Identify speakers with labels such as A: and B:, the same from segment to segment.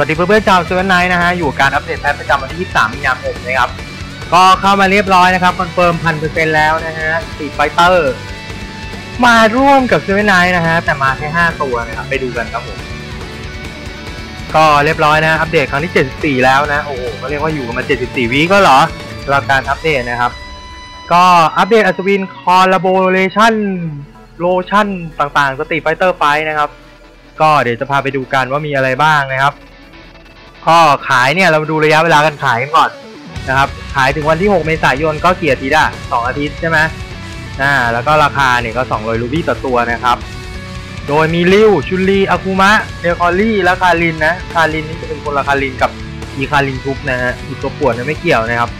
A: วัสดีเพื่อนๆชาวเซเว่นไนท์นะฮะอยู่การอัปเดตแพทประจำวันที่ 23 มีนาคมนะครับ ก็เข้ามาเรียบร้อยนะครับคอนเฟิร์มพันเปอร์เซ็นต์แล้วนะฮะสีไฟเตอร์ มาร่วมกับเซเว่นไนท์นะฮะแต่มาแค่ 5 ตัวนะครับไปดูกันครับผมก็เรียบร้อยนะอัปเดตครั้งที่ 74 แล้วนะโอ้โหก็เรียกว่าอยู่กันมา 74 วีก็เหรอสำหรับการอัปเดตนะครับ ก็อัปเดตอัศวินคอลลาโบเรชั่นโลชั่นต่างๆสตีไฟเตอร์ไฟนะครับ ก็เดี๋ยวจะพาไปดูกันว่ามีอะไรบ้างนะครับ ก็ขายเนี่ยเรามาดูระยะเวลาการขายกันก่อนนะครับ ขายถึงวันที่ 6 เมษายนก็เกียรติดอะ2องอาทิตย์ใช่ไหมอ่าแล้วก็ราคาเนี่ยก็ 200รูบี้ต่อตัวนะครับ โดยมีริวชุนลีอาคุมะเดคอรี่และคารินนะคารินนี่จะเป็นคนละคารินกับอีคารินทุบนะฮะอีกตัวปวดเนี่ยไม่เกี่ยวนะครับ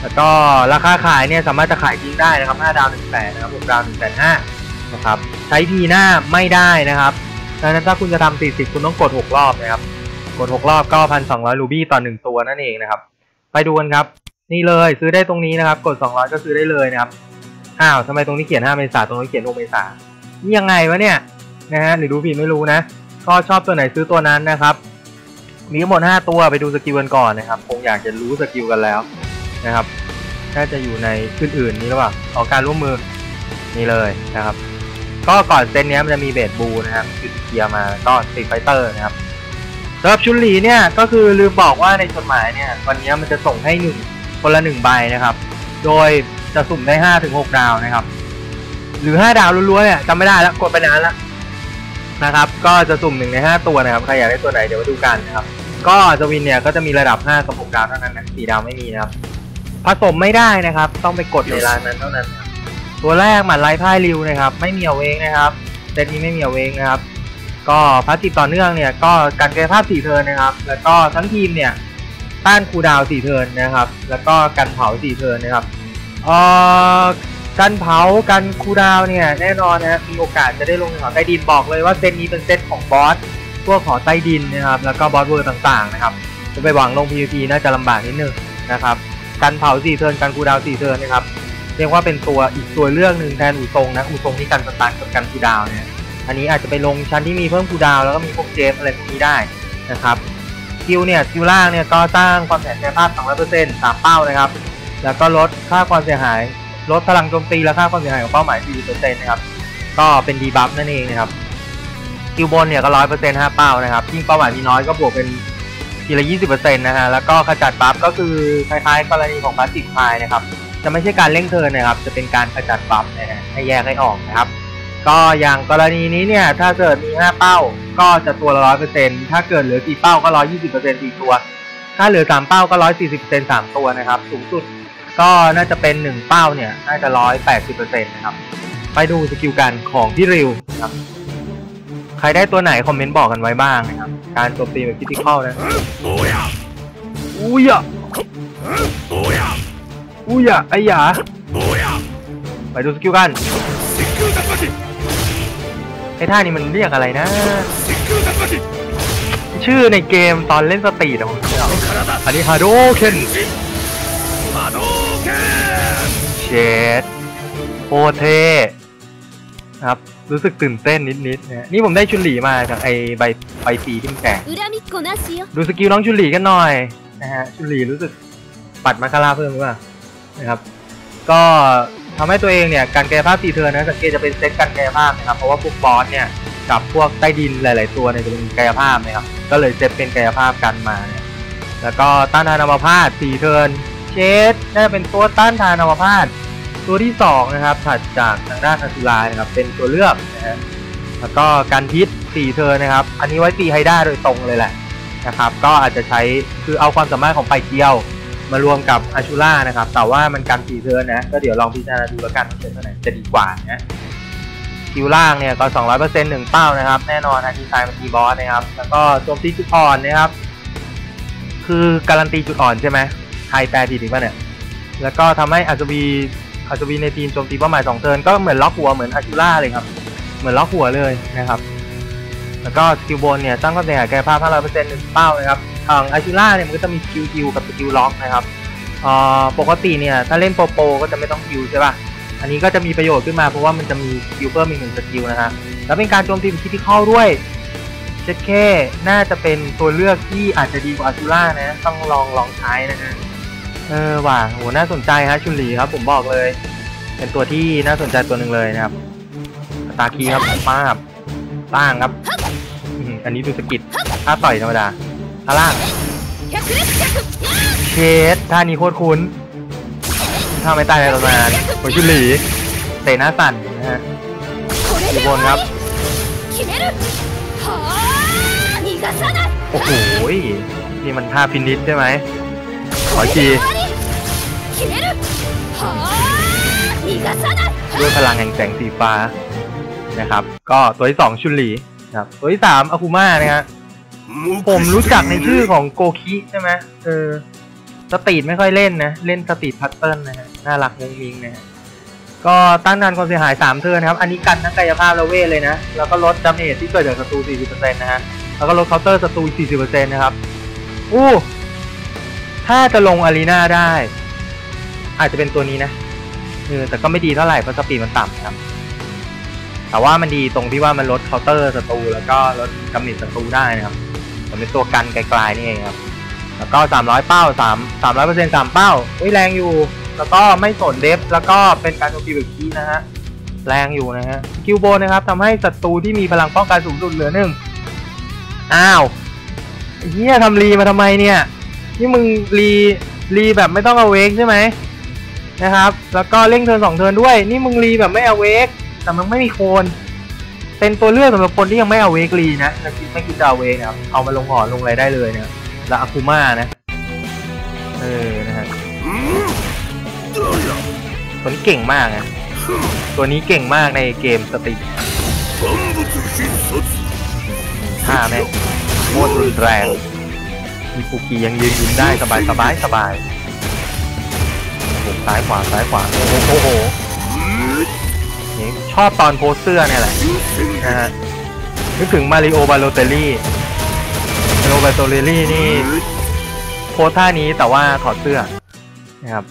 A: แล้วก็ราคาขายเนี่ยสามารถจะขายจริงได้นะครับ 5 ดาว1แสนนะครับ6ดาว1แสน5นะครับ ใช้ทีหน้าไม่ได้นะครับดังนั้นถ้าคุณจะทำ40 คุณต้องกด 6 รอบนะครับ กด 6 รอบก็1,200 รูบี้ต่อ 1 ตัวนั่นเองนะครับ ไปดูกันครับ นี่เลยซื้อได้ตรงนี้นะครับ กด 200 ก็ซื้อได้เลยนะครับ อ้าวทำไมตรงนี้เขียน 5 เมษาตรงนี้เขียน 6 เมษานี่ยังไงวะเนี่ยนะฮะหรือดูผิดไม่รู้นะ ก็ชอบตัวไหนซื้อตัวนั้นนะครับ มีทั้งหมด 5 ตัวไปดูสกิลกันก่อนนะครับ คงอยากจะรู้สกิลกันแล้วนะครับ น่าจะอยู่ในขึ้นอื่นนี้หรือเปล่าขอการร่วมมือนี่เลยนะครับ ก็ก่อนเซตเนี้ยมันจะมีเบสบูนะครับจุดเกียร์มาก็ติดไฟเตอร์นะครับำหรับชุนหลีเนี่ยก็คือลืมบอกว่าในจดหมายเนี่ยวันนี้มันจะส่งให้หนึ่งคนละหนึ่งใบนะครับ โดยจะสุ่มได้ห้าถึงหกดาวนะครับ หรือห้าดาวล้วนๆเนี่ยจำไม่ได้แล้วกดไปนานแล้วนะครับ ก็จะสุ่มหนึ่งในห้าตัวนะครับใครอยากได้ตัวไหนเดี๋ยวมาดูกันนะครับ ก็สวินเนี่ยก็จะมีระดับห้ากับหกดาวเท่านั้นนะสี่ดาวไม่มีนะครับ ผสมไม่ได้นะครับ ต้องไปกดในร้านนั้นเท่านั้น ตัวแรกหมัดไล่พ่ายริวนะครับ ไม่มีเอาเวงนะครับเซตนี้ไม่มีเอาเวงนะครับ ก็พาสติฟต่อเนื่องเนี่ยก็การกายภาพ4เทินนะครับ แล้วก็ทั้งทีมเนี่ยต้านคูดาวน์4เทินนะครับ แล้วก็กันเผา4เทินนะครับเอ่อกันเผากันคูดาวเนี่ยแน่นอนนะมีโอกาสจะได้ลงในหอใต้ดินบอกเลยว่าเซตนี้เป็นเซตของบอสพวกหอใต้ดินนะครับ แล้วก็บอสเวอร์ต่างๆนะครับจะไปหวังลง PVP น่าจะลำบากนิดนึงนะครับกันเผา4เทินกันคูดาวน์4เทินนะครับเรียกว่าเป็นตัวอีกตัวเลือกหนึ่งแทนอูซงนะอูซงที่กันสตาร์ทกับกันคูดาวเนี่ย อันนี้อาจจะไปลงชั้นที่มีเพิ่มคูดาวแล้วก็มีพวกเจมอะไรพวกนี้ได้นะครับสกิลเนี่ยสกิลล่างเนี่ยก็สร้างความแข็งแรงภาพ 200% 3เป้านะครับ แล้วก็ลดค่าความเสียหาย ลดพลังโจมตีและค่าความเสียหายของเป้าหมาย 40%นะครับ ก็เป็นดีบัฟนั่นเองนะครับสกิลบนเนี่ยก็ 100% 5 เป้านะครับ ยิ่งเป้าหมายมีน้อยก็บวกเป็นทีละ 20%นะฮะ แล้วก็ขจัดบัฟก็คือคล้ายๆ กรณีของพาสติฟพายนะครับ จะไม่ใช่การเร่งเทินนะครับ จะเป็นการขจัดบัฟนะฮะให้แยกให้ออกนะครับ ก็อย่างกรณีนี้เนี่ยถ้าเกิดมี 5 เป้าก็จะตัวละร้อเซถ้าเกิดเหลือ4เป้าก็ร้อยยี่สตัว ถ้าเหลือ3เป้าก็ร้อยสี่สสตัวนะครับ สูงสุดก็น่าจะเป็น1เป้าเนี่ยน่าจะร้อยแปนะครับ ไปดูสกิลการของพี่ริวนะครับ ใครได้ตัวไหนคอมเมนต์บอกกันไว้บ้างนะครับ การโจมตีแบบคิติคอลนะอุ้ยอะอุ้ยอะไอ้หยาไปดูสกิลกัน ไอ้ท่านี้มันเรียกอะไรนะ ชื่อในเกมตอนเล่นสตรีดขอ
B: ง
A: อันนี้ฮาโดเคนเชดโอเทครับ รู้สึกตื่นเต้นนิดๆนะนี่ผมได้ชุนหลีมาจากไอใบใบปีที่มแก่ดูสกิลน้องชุนหลีกันหน่อยนะฮะชุนหลีรู้สึกปัดมาคาราเพิ่มหรือเปล่านะครับ ก็ ทำให้ตัวเองเนี่ยการกายภาพสีเทิร์นนะสังเกตจะเป็นเซตการกายภาพนะครับเพราะว่าพวกบอสเนี่ยกับพวกใต้ดินหลาย ๆ ตัวเนี่ยจะเป็นกายภาพนะครับก็เลยเซตเป็นกายภาพกันมา แล้วก็ต้านทานอัมพาตสีเทิร์นเชดน่าจะเป็นตัวต้านทานอัมพาตตัวที่สองนะครับถัดจากทางด้านอัสุรานะครับเป็นตัวเลือกนะฮะแล้วก็การพิษสี่เทิร์นนะครับ อันนี้ไว้ตีไฮด้าโดยตรงเลยแหละนะครับ ก็อาจจะใช้คือเอาความสามารถของไปเกียว มารวมกับอาชูล่านะครับ แต่ว่ามันกันสีเทิร์นนะ ก็เดี๋ยวลองพิจารณาดูแล้วกันว่าเป็นตัวไหนจะดีกว่านะคิวล่างเนี่ยก็ 200%หนึ่งเป้านะครับ แน่นอนนะดีไซน์มันทีบอสนะครับ แล้วก็โจมตีจุดอ่อนนะครับ คือการันตีจุดอ่อนใช่ไหมใครแปลผิดอีกป่ะเนี่ย แล้วก็ทำให้อัศวีอัศวีในทีมโจมตีเป้าหมายสองเทิร์นก็เหมือนล็อกหัวเหมือนอาชูล่าเลยครับ เหมือนล็อกหัวเลยนะครับ แล้วก็สกิลบนเนี่ยสร้งความเสียหายกายภาพ500%หนึ่งเป้านะครับ ทางอาชูล่าเนี่ยมันก็จะมีสกิลฮิวกับสกิลล็อกนะครับเออปกติเนี่ยถ้าเล่นโปโปก็จะไม่ต้องฮิวใช่ป่ะ อันนี้ก็จะมีประโยชน์ขึ้นมาเพราะว่ามันจะมีสกิลเพิ่มอีกหนึ่งสกิลนะฮะ แล้วเป็นการโจมตีแบบคิดที่เข้าด้วยเจ็ดแค่น่าจะเป็นตัวเลือกที่อาจจะดีกว่าอาซูล่านะ ต้องลองลองใช้นะฮะ เออว่ะโหน่าสนใจฮะชุนหลีครับผมบอกเลย เป็นตัวที่น่าสนใจตัวหนึ่งเลยนะครับตาคีครับป้าบล่างครับอืมอันนี้ดูสกิดท่าต่อยธรรมดา ข้างล่างเคสท่านี้โคตรคุ้นถ้าไม่ตายในตำมานโอ้ชุลีเตะหน้าสั่นนะฮะ
C: อดบนครับ
A: โอ้โหนี่มันท่าฟินิชใช่ไหมขอ
C: จี
A: ด้วยพลังแห่งแสงสีฟ้านะครับ ก็ตัวที่สองชุนหลีนะครับตัวที่สามอาคูมานะฮะ ผมรู้จักในชื่อของโกคิใช่ไหมเออสตรีทไม่ค่อยเล่นนะ เล่นสตรีทพัตเติลนะฮะน่ารักมุงมิงนะฮะก็ต้านานความเสียหาย 3 เทิร์นะครับ อันนี้กันทั้งกายภาพและเวทเลยนะ แล้วก็ลดดาเมจที่เกิดจากศัตรู 40%นะฮะ แล้วก็ลดเคาน์เตอร์ศัตรู 40%นะครับ อู้ ถ้าจะลงอารีนาได้ อาจจะเป็นตัวนี้นะเออแต่ก็ไม่ดีเท่าไหร่เพราะสปีดมันต่ำครับ แต่ว่ามันดีตรงที่ว่ามันลดเคาน์เตอร์ศัตรูแล้วก็ลดกำเนิดศัตรูได้นะครับ มันเป็นตัวกันไกลๆนี่เองครับ แล้วก็300 เป้า3 300เปอร์เซ็นต์3เป้าอุ้ยแรงอยู่ แล้วก็ไม่สนเดฟแล้วก็เป็นการโจมตีแบบคีนะฮะแรงอยู่นะฮะคิวโบนะครับทำให้ศัตรูที่มีพลังป้องกันสูงสุดเหลือหนึ่งอ้าวเฮียทำรีมาทำไมเนี่ย นี่มึงรีรีแบบไม่ต้องเอาเวกใช่ไหมนะครับ แล้วก็เร่งเทิร์นสองเทิร์นด้วย นี่มึงรีแบบไม่เอาเวกแต่มันไม่มีโคน เป็นตัวเลือกสำหรับคนที่ยังไม่เอาเวกลีนะไม่คิดจะเเวกนะครับเอามาลงหอลงอะไรได้เลยนะแล้วอาคุมานะเออนะฮะคนเก่งมากนะตัวนี้เก่งมากในเกมสติท่าแม่โคตรรุนแรงมีฟูกิยังยืนยืนได้สบายสบายสบายซ้ายขวาซ้ายขวาโอ้โห นี่ชอบตอนโพสเสื้อเนี่ยแหละนะฮะนึกถึงมาริโอบาโลเตลลี่มาริโอบาโลเตลลี่นี่โพสท่านี้แต่ว่าถอดเสื้อนะครับ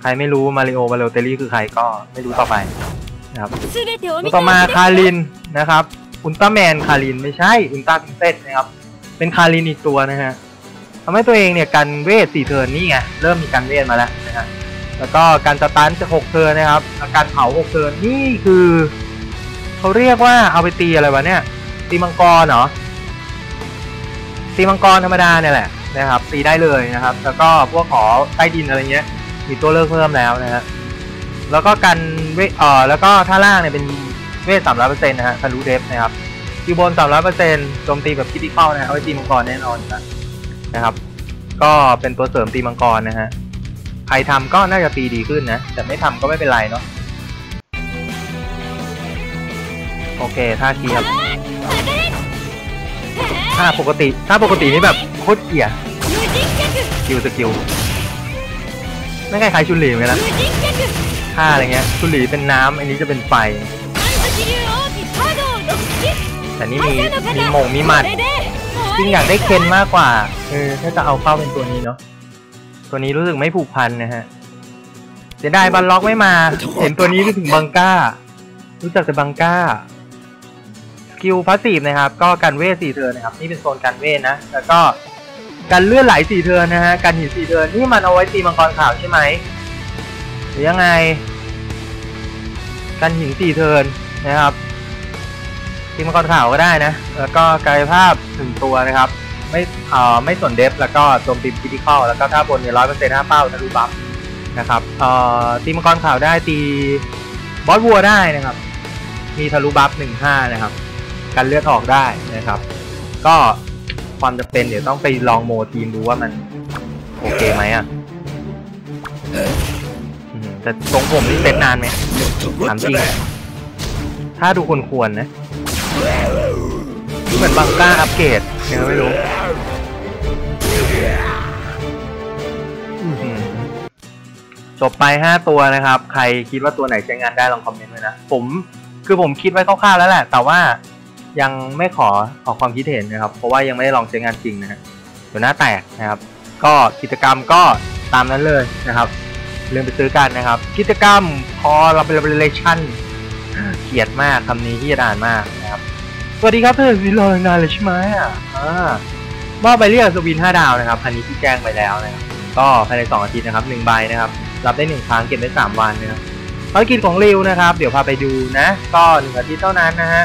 A: ใครไม่รู้มาริโอบาโลเตลลี่คือใครก็ไม่รู้ต่อไปนะครับต่อมาคารินนะครับอุลตร้าแมนคารินไม่ใช่อุลตร้าพิเซตนะครับ เป็นคารินอีกตัวนะฮะทำให้ตัวเองเนี่ยกันเวทสี่เทิร์นนี่ไงเริ่มมีการเวทมาแล้วนะครับ แล้วก็การสตันจะหกเทิร์นนะครับแล้วการเผาหกเทิร์นนี่คือเขาเรียกว่าเอาไปตีอะไรวะเนี่ยตีมังกรเหรอตีมังกรธรรมดาเนี่ยแหละนะครับตีได้เลยนะครับ แล้วก็พวกขอใต้ดินอะไรเงี้ย มีตัวเลือกเพิ่มแล้วนะฮะแล้วก็กันเวเอ่อแล้วก็ท่าล่างเนี่ยเป็นเวทสามร้อยเปอร์เซ็นต์นะฮะทะลุเดฟนะครับคิวบนสามร้อยเปอร์เซ็นต์โจมตีแบบคิดที่เข้านะฮะเอาไว้ตีมังกรแน่นอนนะนะครับ ก็เป็นตัวเสริมตีมังกรนะฮะ ใครทำก็น่าจะตีดีขึ้นนะ แต่ไม่ทำก็ไม่เป็นไรเนาะโอเคถ้าเทียบถ้าปกติถ้าปกตินี่แบบโคตรเกียร์กิลสกิลไม่ใช่ใครชุนหลีเหมือนนะถ้าอะไรเงี้ยชุนหลีเป็นน้ำอันนี้จะเป็นไฟแต่นี่มีมีมงมีหมัดจริงอยากได้เคนมากกว่าเออถ้าจะเอาเข้าเป็นตัวนี้เนาะ ตัวนี้รู้สึกไม่ผูกพันนะฮะเสียดายบันล็อกไม่มา เห็นตัวนี้นึกถึงบังก้า รู้จักแต่บังก้าสกิลพาสซีฟนะครับ ก็กันเวทสี่เทิร์นนะครับ นี่เป็นโซนกันเวทนะ แล้วก็กันเลื่อนไหลสี่เทิร์นนะฮะกันหินสี่เทิร์นนี่มันเอาไว้ตีมังกรขาวใช่ไหมหรือยังไงกันหินสี่เทิร์นนะครับตีมังกรขาวก็ได้นะ แล้วก็กายภาพหนึ่งตัวนะครับ ไม่เอ่อไม่สนเดฟแล้วก็โจมตีคิติคอลแล้วก็ถ้าบนเนี่ยร้อยเปอร์เซ็นต์ห้าเป้าทะลุบัฟนะครับเอ่อตีมังกรขาวได้ตีบอสวัวได้นะครับ มีทะลุบัฟหนึ่งห้านะครับกันเลือดออกได้นะครับ ก็ความจำเป็นเดี๋ยวต้องไปลองโมทีมดูว่ามันโอเคไหมอะแต่ทรงผมนี่เซ็ตนานไหมถามจริงถ้าดูควรควรนะ เหมือนบังก้าอัปเกรดเนี่ยไม่รู้จบไปห้าตัวนะครับ ใครคิดว่าตัวไหนใช้งานได้ลองคอมเมนต์ไว้นะ ผมคือผมคิดไว้คร่าวๆแล้วแหละ แต่ว่ายังไม่ขอออกความคิดเห็นนะครับ เพราะว่ายังไม่ได้ลองใช้งานจริงนะฮะเดี๋ยวหน้าแตกนะครับ ก็กิจกรรมก็ตามนั้นเลยนะครับลืมไปซื้อกันนะครับ กิจกรรม collaboration เกลียดมากคำนี้ที่จะอ่านมากนะครับ สวัสดีครับเพื่อนวิลอนานเลยใช่ไหมอะอ่ามอบใบเรียกอัศวิน5ดาวนะครับอันนี้ที่แจ้งไปแล้วนะครับก็ภายใน 2 อาทิตย์นะครับ1ใบนะครับ รับได้ 1 ครั้งเก็บได้ 3 วันนะครับภารกิจของริวนะครับ เดี๋ยวพาไปดูนะ ก็ 1 อาทิตย์เท่านั้นนะฮะ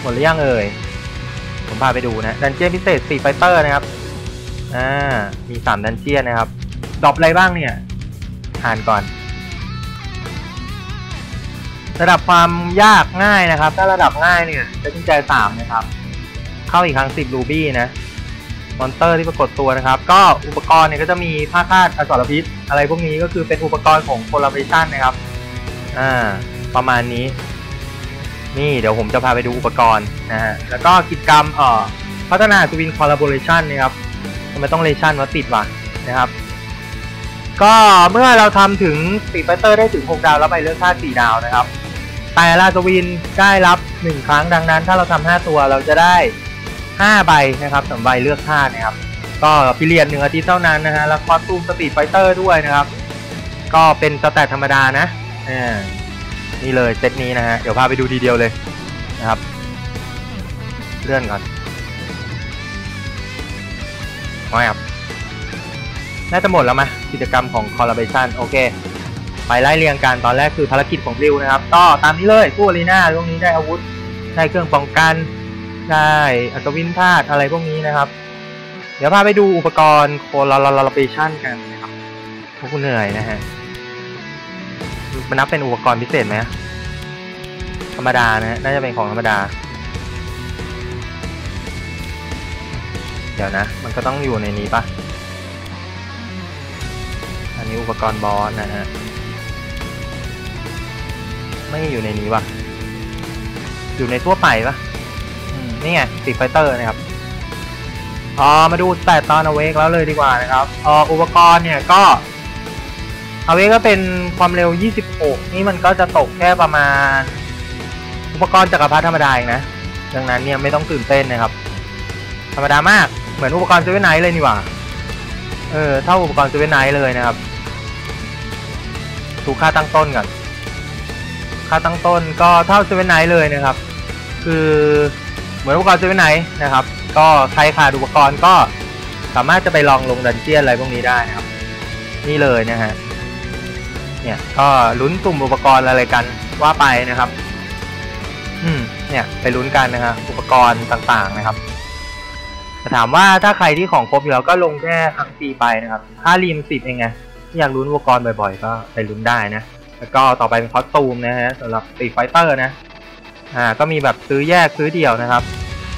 A: หมดหรือยังเอ่ย ผมพาไปดูนะดันเจี้ยนพิเศษ4ไฟเตอร์นะครับอ่ามี 3 ดันเจี้ยนนะครับดรอปอะไรบ้างเนี่ยอ่านก่อน ระดับความยากง่ายนะครับ ถ้าระดับง่ายเนี่ยจะต้องใจสามนะครับ เข้าอีกครั้งสิบรูบี้นะมอนเตอร์ที่ปรากฏตัวนะครับ ก็อุปกรณ์เนี่ยก็จะมีผ้าคาดอสรพิษ อะไรพวกนี้ก็คือเป็นอุปกรณ์ของโคลาบ r a t i o n นะครับ อ่า ประมาณนี้ นี่เดี๋ยวผมจะพาไปดูอุปกรณ์นะฮะ แล้วก็กิจกรรมเอ่อพัฒนาสวินคอลลาบ r a t i o n นะครับทำไมต้องเลชันว่าติดวะนะครับ ก็เมื่อเราทำถึงสีไฟเตอร์ได้ถึง 6 ดาวแล้วไปเลือกค่า 4 ดาวนะครับ แต่ลาสวินได้รับ 1 ครั้งดังนั้น ถ้าเราทำ5ตัวเราจะได้ 5 ใบนะครับสำหรับใบเลือกค่านะครับ ก็พิเรียนหนึ่งอาทิตย์เท่านั้นนะฮะแล้วคอสตูมสปีดไฟเตอร์ด้วยนะครับ ก็เป็นสแตทธรรมดานะอ่านี่เลยเซตนี้นะฮะเดี๋ยวพาไปดูทีเดียวเลยนะครับ เลื่อนก่อนไม่ครับน่าจะหมดแล้วมั้ยกิจกรรมของ collaboration โอเค ไปไล่เรียงกันตอนแรกคือภารกิจของริวนะครับก็ตามนี้เลยผู้อารีนาตรงนี้ได้อาวุธได้เครื่องป้องกันได้อัศวินธาตุอะไรพวกนี้นะครับ เดี๋ยวพาไปดูอุปกรณ์ collaboration กันนะครับพวกคุณเหนื่อยนะฮะมันนับเป็นอุปกรณ์พิเศษไหมธรรมดานะฮะน่าจะเป็นของธรรมดา เดี๋ยวนะ มันก็ต้องอยู่ในนี้ปะอันนี้อุปกรณ์บอสนะฮะ ไม่อยู่ในนี้วะอยู่ในทั่วไปปะนี่ไงติดไฟเตอร์นะครับออมาดูแต่ตอนอเวกแล้วเลยดีกว่านะครับอออุปกรณ์เนี่ยก็อเวกก็เป็นความเร็ว 26 นี่มันก็จะตกแค่ประมาณ อุปกรณ์จักรพรรดิธรรมดาเองนะ ดังนั้นเนี่ยไม่ต้องตื่นเต้นนะครับ ธรรมดามาก เหมือนอุปกรณ์เซเว่นไนท์เลยนี่หว่า เออเท่าอุปกรณ์เซเว่นไนท์เลยนะครับดูค่าตั้งต้นก่อน ค่าตั้งต้นก็เท่าเซเว่นไนท์เลยนะครับ คือเหมือนอุปกรณ์เซเว่นไนท์นะครับ ก็ใครขาดอุปกรณ์ก็สามารถจะไปลองลงดันเจียนอะไรพวกนี้ได้นะครับ นี่เลยนะฮะเนี่ยก็ลุ้นสุ่มอุปกรณ์อะไรกันว่าไปนะครับ อืมเนี่ยไปลุ้นกันนะฮะอุปกรณ์ต่างๆนะครับถามว่าถ้าใครที่ของครบอยู่แล้วก็ลงแค่ครั้งฟรีไปนะครับ ค่ารีมสิบเองไงอยากลุ้นอุปกรณ์บ่อยๆ ก็ไปลุ้นได้นะ แล้วก็ต่อไปเป็นคอสตูมนะฮะสำหรับตีไฟเตอร์นะอ่าก็มีแบบซื้อแยกซื้อเดี่ยวนะครับ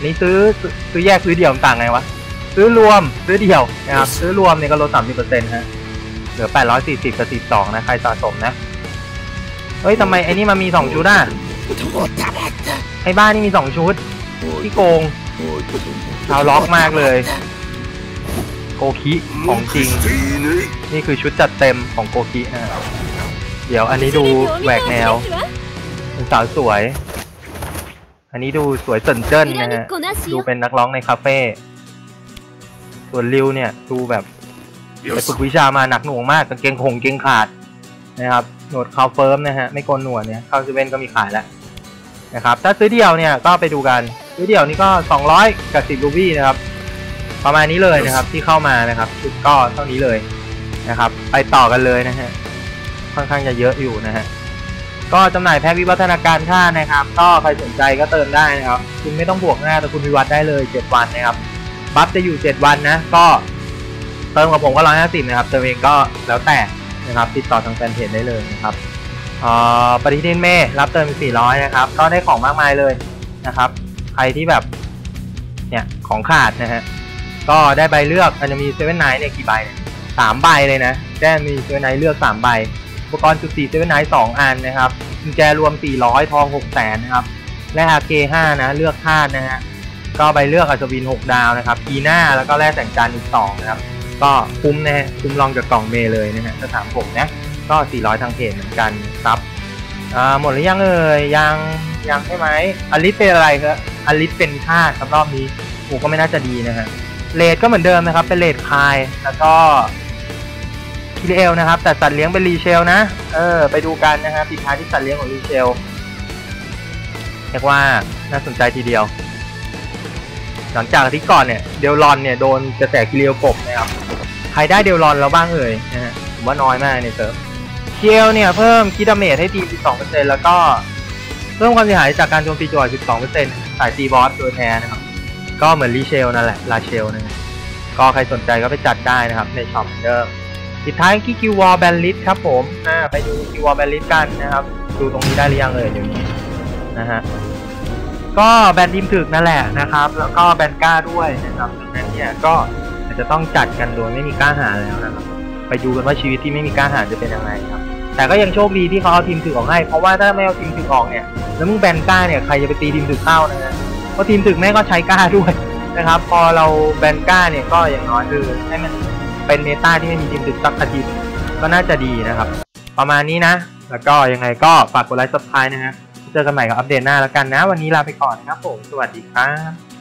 A: นี่ซื้อซื้อแยกซื้อเดี่ยวต่างไงวะซื้อรวมซื้อเดี่ยวนะครับซื้อรวมเนี่ยก็ลดสามสิบเปอร์เซ็นต์ฮะเหลือแปดร้อยสี่สิบกับสิบสองนะใครสะสมนะเฮ้ยทำไมไอ้นี่มันมีสองชุดอะไอ้บ้านนี่มีสองชุดที่โกงเอาล็อกมากเลย โกคิของจริง นี่คือชุดจัดเต็มของโกคินะครับ เดี๋ยวอันนี้ดูแหวกแนวสาวสวย อันนี้ดูสวยสนเจิ้นนะฮะ ดูเป็นนักร้องในคาเฟ่ ส่วนริวเนี่ยดูแบบไปฝึกวิชามาหนักหน่วงมากกางเกงคงเกงขาดนะครับ หนวดคาวเฟิร์มนะฮะ ไม่โกนหนวดเนี่ยเข้าเซเว่นก็มีขายแล้วนะครับ ถ้าซื้อเดี่ยวเนี่ยก็ไปดูกันซื้อเดี่ยวนี่ก็ 200 กับ 10ลูบี้นะครับ ประมาณนี้เลยนะครับที่เข้ามานะครับก็เท่านี้เลยนะครับ ไปต่อกันเลยนะฮะ ค่อนข้างจะเยอะอยู่นะฮะก็จำหน่ายแพ็ควิวัฒนาการค่านะครับ ก็ใครสนใจก็เติมได้นะครับ คุณไม่ต้องบวกหน้าแต่คุณวิวัฒน์ได้เลย 7 วันนะครับ บัฟจะอยู่ 7 วันนะ ก็เติมกับผมก็ร้อยห้าสิบนะครับ เติมเองก็แล้วแต่นะครับ ติดต่อทางแฟนเพจได้เลยนะครับอ่อปฏิทินเมย์รับเติมสี่ร้อยนะครับ ก็ได้ของมากมายเลยนะครับ ใครที่แบบเนี่ยของขาดนะฮะ ก็ได้ใบเลือกมันจะมีเซเว่นไนท์เนี่ยกี่ใบเนี่ยสามใบเลยนะแจ้มีเซเว่นไนท์เลือกสามใบ อุปกรณ์จุดสี่เซเว่นไนท์สองอันนะครับกุญแจรวม 400 ทอง6แสนนะครับและอาเคห้านะ เลือกธาตุนะฮะ ก็ใบเลือกอัศวิน 6 ดาวนะครับปีหน้าแล้วก็แลกแต่งจานอีก 2 นะครับ ก็คุ้มนะฮะ คุ้มลองจากกล่องเมเลยนะฮะถ้าถามผมนะ ก็ 400 ทางเพจเหมือนกันครับอ่าหมดหรือยังเอ่ย ยัง ยังใช่ไหมอลิสเป็นอะไรครับอลิสเป็นธาตุครับรอบนี้โอ้ก็ไม่น่าจะดีนะฮะเลดก็เหมือนเดิมนะครับ เป็นเลดคาย แล้วก็ คิเอลนะครับ แต่สัตว์เลี้ยงเป็นรีเชลนะ เออ ไปดูกันนะครับปิดท้ายที่สัตว์เลี้ยงของรีเชลเรียกว่าน่าสนใจทีเดียว หลังจากที่ก่อนเนี่ยเดลรอนเนี่ยโดนกระแสกิเลียวกบนะครับ ใครได้เดลรอนแล้วบ้างเอ่ยนะฮะผมว่าน้อยมากในเซิร์ฟเคียวเนี่ยเพิ่มคิดดาเมจให้ทีม12%แล้วก็เพิ่มความเสียหายจากการโจมตีจั่ว12%สายตีบอสโดยแท้นะครับ ก็เหมือนรีเชลนั่นแหละลาเชลนะก็ใครสนใจก็ไปจัดได้นะครับในช็อปเหมือนเดิม ปิดท้ายที่คิววอลแบนลิสครับผมอ่าไปดูคิววอลแบนลิสกันนะครับ ดูตรงนี้ได้หรือยังเอ่ยเดี๋ยวนี้นะฮะก็แบนทีมถึกนั่นแหละนะครับ แล้วก็แบนก้าด้วยนะครับดังนั้นเนี่ยก็อาจจะต้องจัดกันโดยไม่มีกล้าหาแล้วนะครับ ไปดูกันว่าชีวิตที่ไม่มีกล้าหาจะเป็นยังไงครับแต่ก็ยังโชคดีที่เขาเอาทีมถึกออกให้ เพราะว่าถ้าไม่เอาทีมถึกออกเนี่ยแล้วมึงแบนก้าเนี่ยใครจะไปตีทีมถึกเข้านะฮะเพราะทีมถึกแม่ก็ใช้ก้าด้วยนะครับ พอเราแบนก้าเนี่ยก็อย่างน้อยคือให้มัน เป็นเมตาที่ไม่มีทีมถึกสักอาทิตย์ก็น่าจะดีนะครับ ประมาณนี้นะ แล้วก็ยังไงก็ฝากกดไลค์ซับสไครต์นะฮะเจอกันใหม่กับอัปเดตหน้าแล้วกันนะ วันนี้ลาไปก่อนนะครับผม สวัสดีครับ